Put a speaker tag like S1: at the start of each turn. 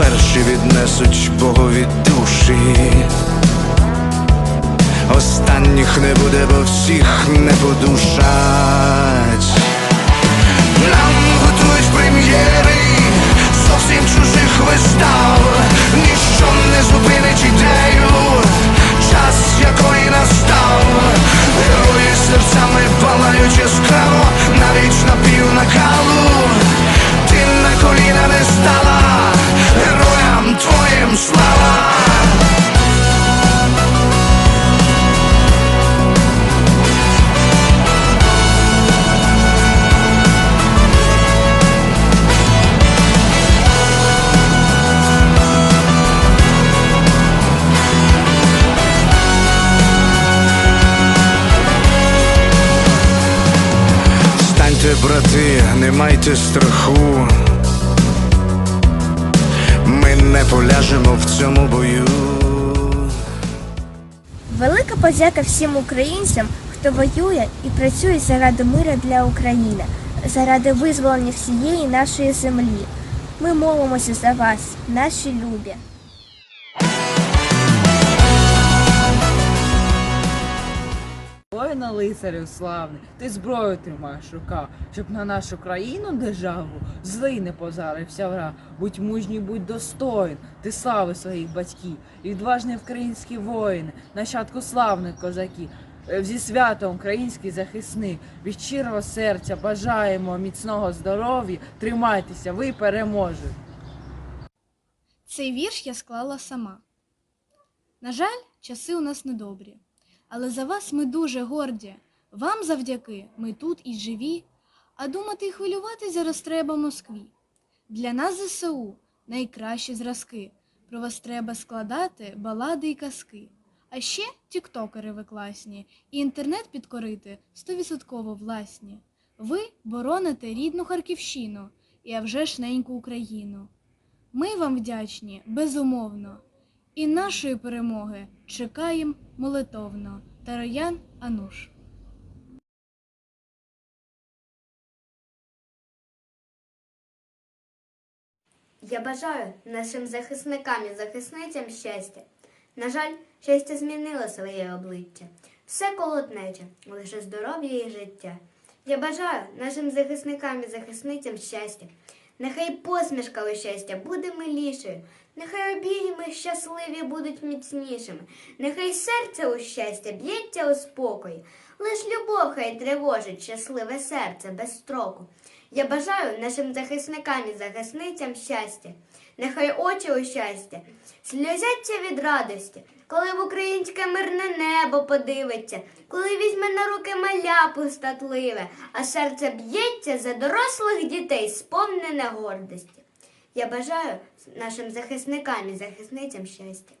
S1: Перші віднесуть Богові душі, останніх не буде, бо всіх не по Нам Встаньте, брати, не майте страху. Ми не поляжемо в цьому бою.
S2: Велика подяка всім українцям, хто воює і працює заради миру для України, заради визволення всієї нашої землі. Ми молимося за вас, наші любі.
S3: Воїна лицарів славний, ти зброю тримаєш в руках, щоб на нашу країну державу злий не позарився враг. Будь мужній, будь достоїн, ти слави своїх батьків, і відважні українські воїни, нащадку славних козаків. Е, Зі святом український захисник, від щирого серця бажаємо міцного здоров'я, тримайтеся, ви переможете.
S4: Цей вірш я склала сама. На жаль, часи у нас недобрі, але за вас ми дуже горді. Вам завдяки ми тут і живі, а думати і хвилювати зараз треба Москві. Для нас ЗСУ найкращі зразки. Про вас треба складати балади і казки. А ще тіктокери ви класні, і інтернет підкорити стовідсотково власні. Ви бороните рідну Харківщину і а вже ж Україну. Ми вам вдячні, безумовно, і нашої перемоги чекаємо молитовно. Тароян Ануш.
S5: Я бажаю нашим захисникам і захисницям щастя. На жаль, щастя змінило своє обличчя. Все колотнече, лише здоров'я і життя. Я бажаю нашим захисникам і захисницям щастя. Нехай посмішка у щастя буде милішою, нехай обійми щасливі будуть міцнішими, нехай серце у щастя б'ється у спокої, лиш любов хай тривожить щасливе серце без строку. Я бажаю нашим захисникам і захисницям щастя. Нехай очі у щастя сльозяться від радості, коли в українське мирне небо подивиться, коли візьме на руки маля пустотливе, а серце б'ється за дорослих дітей, сповнене гордості. Я бажаю нашим захисникам і захисницям щастя.